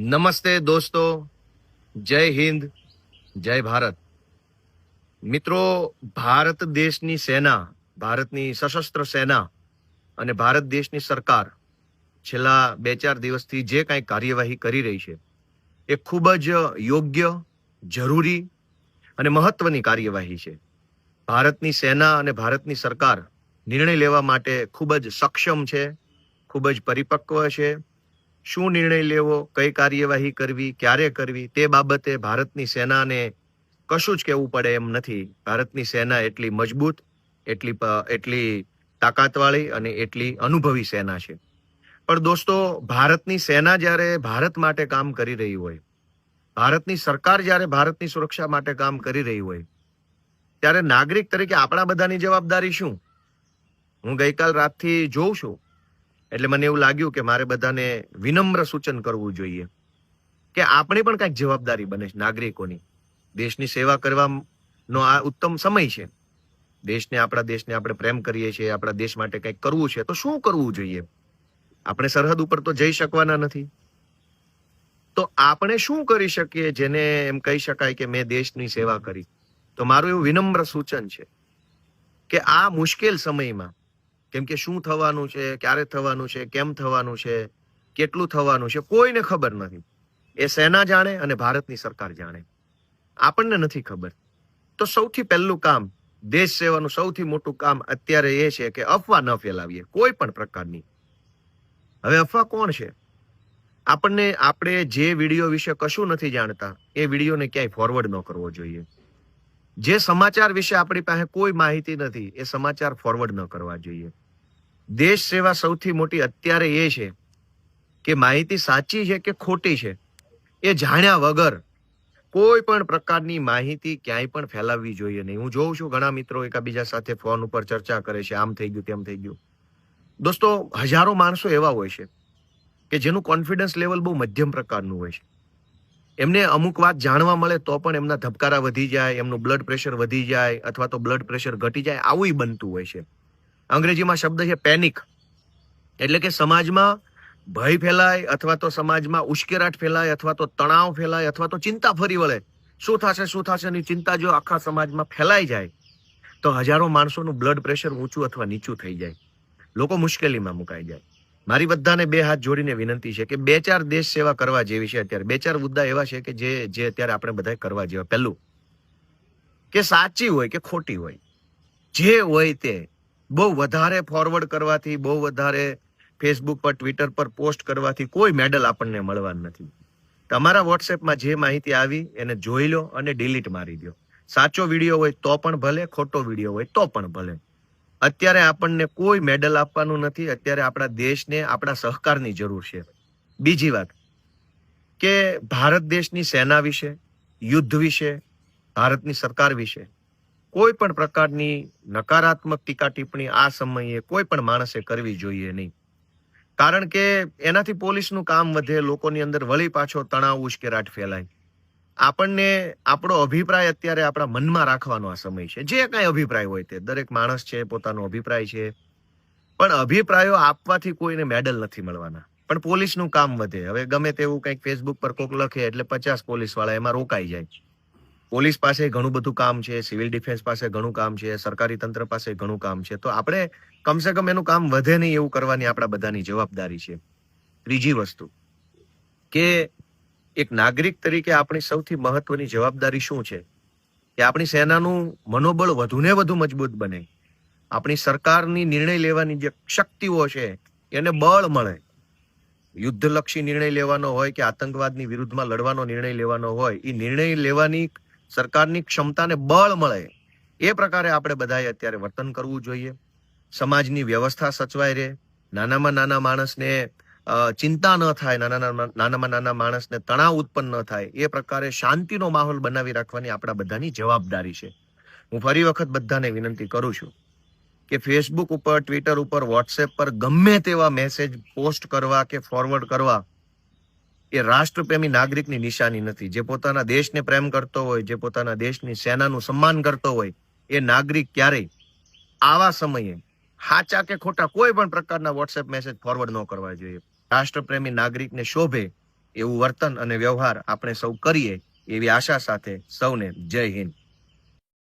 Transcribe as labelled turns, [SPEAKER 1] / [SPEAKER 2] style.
[SPEAKER 1] નમસ્તે દોસ્તો, જય હિન્દ, જય ભારત. મિત્રો, ભારત દેશની સેના, ભારતની સશસ્ત્ર સેના અને ભારત દેશની સરકાર છેલ્લા બે ચાર દિવસથી જે કાંઈ કાર્યવાહી કરી રહી છે, એ ખૂબ જ યોગ્ય, જરૂરી અને મહત્વની કાર્યવાહી છે. ભારતની સેના અને ભારતની સરકાર નિર્ણય લેવા માટે ખૂબ જ સક્ષમ છે, ખૂબ જ પરિપક્વ છે શું નિર્ણય લેવો, કઈ કાર્યવાહી કરવી, ક્યારે કરવી, તે બાબતે ભારતની સેનાને કશું જ કહેવું પડે એમ નથી. ભારતની સેના એટલી મજબૂત, એટલી એટલી તાકાતવાળી અને એટલી અનુભવી સેના છે. પણ દોસ્તો, ભારતની સેના જ્યારે ભારત માટે કામ કરી રહી હોય, ભારતની સરકાર જ્યારે ભારતની સુરક્ષા માટે કામ કરી રહી હોય, ત્યારે નાગરિક તરીકે આપણા બધાની જવાબદારી શું? હું ગઈકાલ રાતથી જોઉં છું એટલે મને એવું લાગ્યું કે મારે બધાને વિનમ્ર સૂચન કરવું જોઈએ કે આપણે પણ કાંઈક જવાબદારી બને છે નાગરિકોની. દેશની સેવા કરવાનો આ ઉત્તમ સમય છે. દેશને આપણા દેશને આપણે પ્રેમ કરીએ છીએ, આપણા દેશ માટે કંઈક કરવું છે, તો શું કરવું જોઈએ? આપણે સરહદ ઉપર તો જઈ શકવાના નથી. તો આપણે શું કરી શકીએ જેને એમ કહી શકાય કે મેં દેશની સેવા કરી? તો મારું એવું વિનમ્ર સૂચન છે કે આ મુશ્કેલ સમયમાં કેમ કે શું થવાનું છે, ક્યારે થવાનું છે, કેમ થવાનું છે, કેટલું થવાનું છે, કોઈને ખબર નથી. એ સેના જાણે અને ભારતની સરકાર જાણે. આપણને નથી ખબર. તો સૌથી પહેલું કામ, દેશ સેવાનું સૌથી મોટું કામ અત્યારે એ છે કે અફવા ન ફેલાવીએ, કોઈ પણ પ્રકારની. હવે અફવા કોણ છે? આપણને, આપણે જે વીડિયો વિશે કશું નથી જાણતા, એ વિડીયોને ક્યાંય ફોરવર્ડ ન કરવો જોઈએ. જે સમાચાર વિશે આપણી પાસે કોઈ માહિતી નથી, એ સમાચાર ફોરવર્ડ ન કરવા જોઈએ. દેશ સેવા સૌથી મોટી અત્યારે એ છે કે માહિતી સાચી છે કે ખોટી છે, એ જાણ્યા વગર કોઈ પણ પ્રકારની માહિતી ક્યાંય પણ ફેલાવવી જોઈએ નહીં. હું જોઉં છું ઘણા મિત્રો એકાબીજા સાથે ફોન ઉપર ચર્ચા કરે છે, આમ થઈ ગયું, તેમ થઈ ગયું. દોસ્તો, હજારો માણસો એવા હોય છે કે જેનું કોન્ફિડન્સ લેવલ બહુ મધ્યમ પ્રકારનું હોય છે. એમને અમુક વાત જાણવા મળે તો પણ એમના ધબકારા વધી જાય, એમનું બ્લડ પ્રેશર વધી જાય અથવા તો બ્લડ પ્રેશર ઘટી જાય આવું બનતું હોય છે. અંગ્રેજીમાં શબ્દ છે પેનિક એટલે કે સમાજમાં ભય ફેલાય અથવા તો સમાજમાં ઉશ્કેરાટ ફેલાય અથવા તો તણાવ ફેલાય અથવા તો ચિંતા ફરી વળે. શું થશે શું થશે ની ચિંતા જો આખા સમાજમાં ફેલાઈ જાય, તો હજારો માણસોનું બ્લડ પ્રેશર ઊંચું અથવા નીચું થઈ જાય. લોકો મુશ્કેલીમાં મુકાઈ જાય. મારી બધાને બે હાથ જોડીને વિનંતી છે કે બે ચાર દેશ સેવા કરવા જેવી છે અત્યારે. બે ચાર મુદ્દા એવા છે કે જે જે અત્યારે આપણે બધા કરવા જેવા. પહેલું, કે સાચી હોય કે ખોટી હોય. જે હોય તે. બહુ વધારે ફોરવર્ડ કરવાથી, બહુ વધારે ફેસબુક પર ટ્વિટર પર પોસ્ટ કરવાથી કોઈ મેડલ આપણને મળવાનું નથી. તમારા વોટ્સએપમાં જે માહિતી આવી, એને જોઈ લો અને ડિલીટ મારી દો. સાચો વીડિયો હોય તો પણ ભલે, ખોટો વીડિયો હોય તો પણ ભલે. અત્યારે આપણને કોઈ મેડલ આપવાનું નથી. અત્યારે આપણા દેશને, આપણા સહકારની જરૂર છે. બીજી વાત કે ભારત દેશની સેના વિશે, યુદ્ધ વિશે, ભારતની સરકાર વિશે કોઈ પણ પ્રકારની નકારાત્મક ટીકા ટિપ્પણી આ સમયે કોઈ પણ માણસે કરવી જોઈએ નહીં. કારણ કે એનાથી પોલીસનું કામ વધે, લોકોની અંદર વળી પાછો તણાવ ઉશ્કેરાટ ફેલાય. આપણને આપણો અભિપ્રાય અત્યારે આપણા મનમાં રાખવાનો આ સમય છે. જે કાંઈ અભિપ્રાય હોય તે. દરેક માણસ છે, પોતાનો અભિપ્રાય છે. પણ અભિપ્રાયો આપવાથી કોઈને મેડલ નથી મળવાના. પણ પોલીસનું કામ વધે. હવે ગમે તેવું કંઈક ફેસબુક પર કોક લખે એટલે પચાસ પોલીસવાળા એમાં રોકાઈ જાય. પોલીસ પાસે ઘણું બધું કામ છે, સિવિલ ડિફેન્સ પાસે ઘણું કામ છે, સરકારી તંત્ર પાસે ઘણું કામ છે. તો આપણે કમસે કમ એનું કામ વધે નહીં એવું કરવાની આપણા બધાની જવાબદારી છે. ત્રીજી વસ્તુ કે એક નાગરિક તરીકે આપણી સૌથી મહત્વની જવાબદારી શું છે? કે આપણી સેનાનું મનોબળ વધુને વધુ મજબૂત બને. આપણી સરકારની નિર્ણય લેવાની જે શક્તિઓ છે, એને બળ મળે. યુદ્ધલક્ષી નિર્ણય લેવાનો હોય કે આતંકવાદની વિરુદ્ધમાં લડવાનો નિર્ણય લેવાનો હોય એ નિર્ણય લેવાની સરકારની ક્ષમતાને બળ મળે. એ પ્રકારે આપણે બધાએ અત્યારે વર્તન કરવું જોઈએ. સમાજની વ્યવસ્થા સચવાય રહે. નાનામાં નાના માણસને ચિંતા ન થાય નાના નાના- નાનામાં નાના માણસને તણાવ ઉત્પન્ન ન થાય, એ પ્રકારે શાંતિનો માહોલ બનાવી રાખવાની આપણા બધાની જવાબદારી છે. હું ફરી વખત બધાને વિનંતી કરું છું કે ફેસબુક ઉપર ટ્વિટર ઉપર વોટ્સએપ પર ગમે તેવા મેસેજ પોસ્ટ કરવા કે ફોરવર્ડ કરવા એ રાષ્ટ્રપ્રેમી નાગરિકની નિશાની નથી. જે પોતાના દેશને પ્રેમ કરતો હોય, જે પોતાના દેશની સેનાનું સન્માન કરતો હોય, એ નાગરિક ક્યારેય આવા સમયે હાચા કે ખોટા કોઈ પણ પ્રકારના વોટ્સએપ મેસેજ ફોરવર્ડ ન કરવા જોઈએ. રાષ્ટ્રપ્રેમી નાગરિકને શોભે એવું વર્તન અને વ્યવહાર આપણે સૌ કરીએ એવી આશા સાથે સૌને જય હિન્દ.